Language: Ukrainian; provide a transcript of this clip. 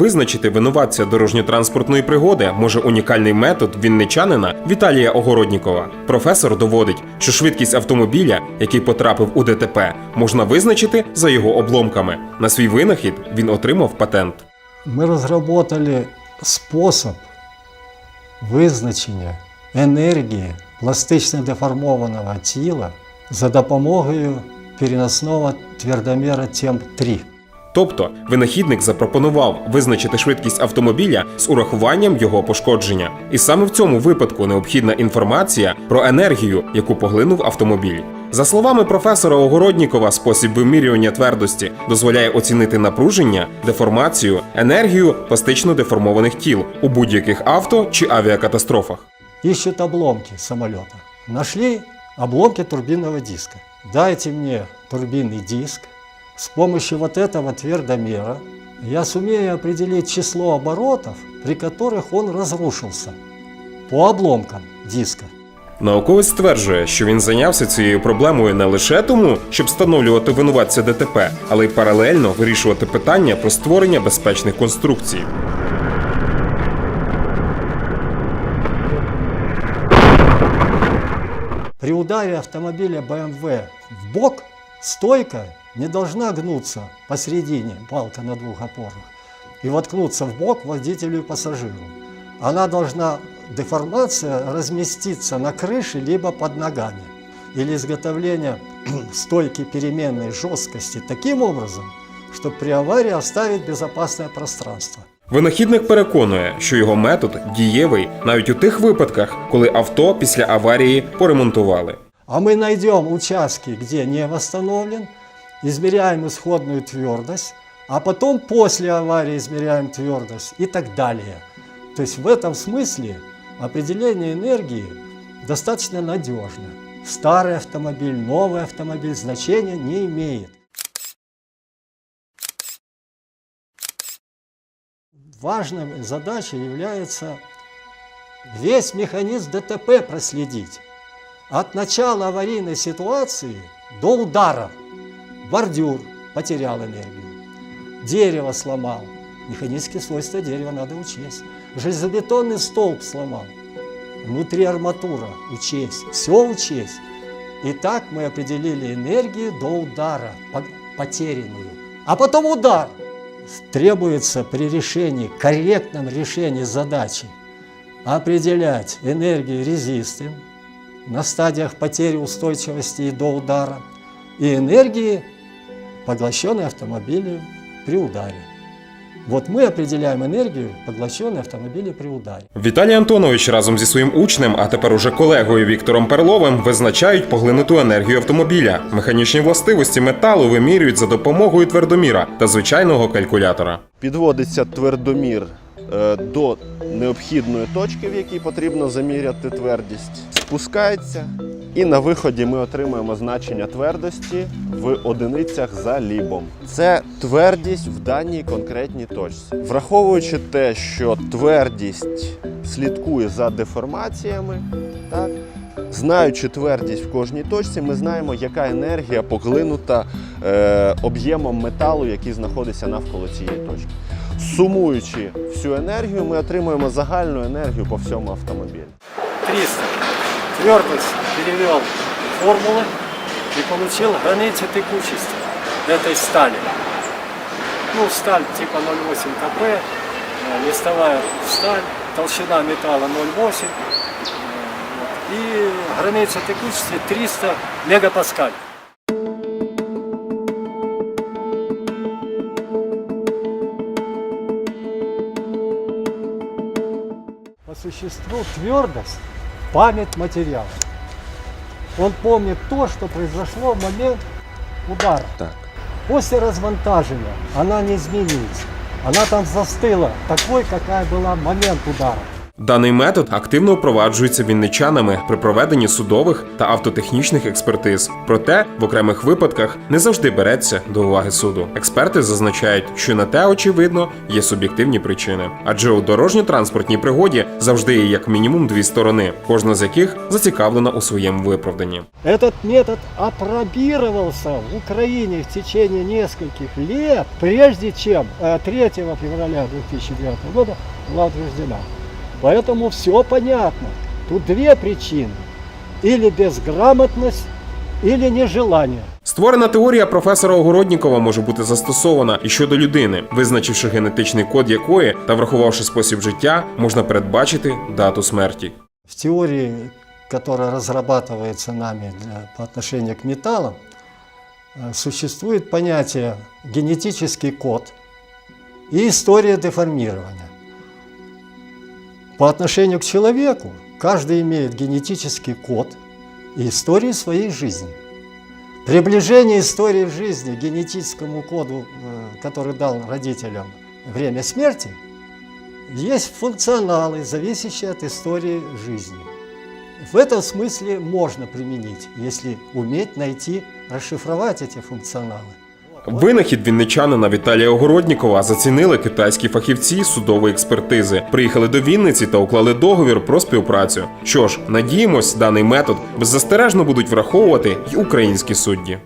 Визначити винуватця дорожньо-транспортної пригоди може унікальний метод вінничанина Віталія Огороднікова. Професор доводить, що швидкість автомобіля, який потрапив у ДТП, можна визначити за його обломками. На свій винахід він отримав патент. Мы разработали способ визначення енергії пластично деформованого тіла за допомогою переносного твердомера ТЕМП-3. Тобто винахідник запропонував визначити швидкість автомобіля з урахуванням його пошкодження. І саме в цьому випадку необхідна інформація про енергію, яку поглинув автомобіль. За словами професора Огороднікова, спосіб вимірювання твердості дозволяє оцінити напруження, деформацію, енергію пластично деформованих тіл у будь-яких авто чи авіакатастрофах. Ищут обломки самолета. Нашли обломки турбинного диска. Дайте мне турбинный диск. С помощью вот этого твердомера я сумею определить число оборотов, при которых он разрушился по обломкам диска. Науковець стверджує, що він зайнявся цією проблемою не лише тому, щоб встановлювати винуватця ДТП, але й паралельно вирішувати питання про створення безпечних конструкцій. При ударе автомобиля BMW в бок стойка не должна гнуться посередине, балка на двух опорах, и воткнуться в бок водителю и пассажиру. Она должна, деформация, разместиться на крыше либо под ногами. Или изготовление стойки переменной жесткости таким образом, чтобы при аварии оставить безопасное пространство. Винахідник переконує, що його метод дієвий навіть у тих випадках, коли авто після аварії поремонтували. А мы найдем участки, где не восстановлен, измеряем исходную твердость, а потом после аварии измеряем твердость и так далее. То есть в этом смысле определение энергии достаточно надежно. Старый автомобиль, новый автомобиль значения не имеет. Важной задачей является весь механизм ДТП проследить. От начала аварийной ситуации до удара. Бордюр потерял энергию. Дерево сломал. Механические свойства дерева надо учесть. Железобетонный столб сломал. Внутри арматура учесть. Все учесть. И так мы определили энергию до удара, по- потерянную. А потом удар. Требуется при решении, корректном решении задачи определять энергию резистем на стадиях потери устойчивости и до удара, и энергии, поглощенной автомобилем при ударе. Вот мы определяем энергию, поглощенной автомобилем при ударе. Віталій Антонович разом зі своїм учнем, а тепер уже колегою Віктором Перловим, визначають поглинуту енергію автомобіля. Механічні властивості металу вимірюють за допомогою твердоміра та звичайного калькулятора. Підводиться твердомір е, до необхідної точки, в якій потрібно заміряти твердість, спускається, і на виході ми отримуємо значення твердості в одиницях за лібом. Це твердість в даній конкретній точці. Враховуючи те, що твердість слідкує за деформаціями, так, знаючи твердість в кожній точці, ми знаємо, яка енергія поглинута е, об'ємом металу, який знаходиться навколо цієї точки. Сумуючи всю енергію, ми отримуємо загальну енергію по всьому автомобілю. 300. Твердость перевел формулы и получил границы текучести этой стали. Ну, сталь типа 0,8 КП, э, листовая сталь, толщина металла 0,8. э, И граница текучести 300 мегапаскаль. По существу твердость – память материала. Он помнит то, что произошло в момент удара. Так. После размонтажения она не изменилась. Она там застыла такой, какая была в момент удара. Даний метод активно впроваджується вінничанами при проведенні судових та автотехнічних експертиз. Проте в окремих випадках не завжди береться до уваги суду. Експерти зазначають, що на те, очевидно, є суб'єктивні причини, адже у дорожньо-транспортній пригоді завжди є як мінімум дві сторони, кожна з яких зацікавлена у своєму виправданні. Этот метод опробировался в Украине в течение нескольких лет, прежде чем э, 3 февраля 2009 года была утверждена. Поэтому все понятно. Тут две причины. Или безграмотность, или нежелание. Створена теорія професора Огороднікова може бути застосована і щодо людини, визначивши генетичний код якої та врахувавши спосіб життя, можна передбачити дату смерті. В теории, которая разрабатывается нами для- по отношению к металлам, э, существует понятие генетический код и история деформирования. По отношению к человеку каждый имеет генетический код и историю своей жизни. Приближение истории жизни к генетическому коду, э, который дал родителям время смерти, есть функционалы, зависящие от истории жизни. В этом смысле можно применить, если уметь найти, расшифровать эти функционалы. Винахід вінничанина Віталія Огороднікова зацінили китайські фахівці судової експертизи. Приїхали до Вінниці та уклали договір про співпрацю. Що ж, надіємось, даний метод беззастережно будуть враховувати й українські судді.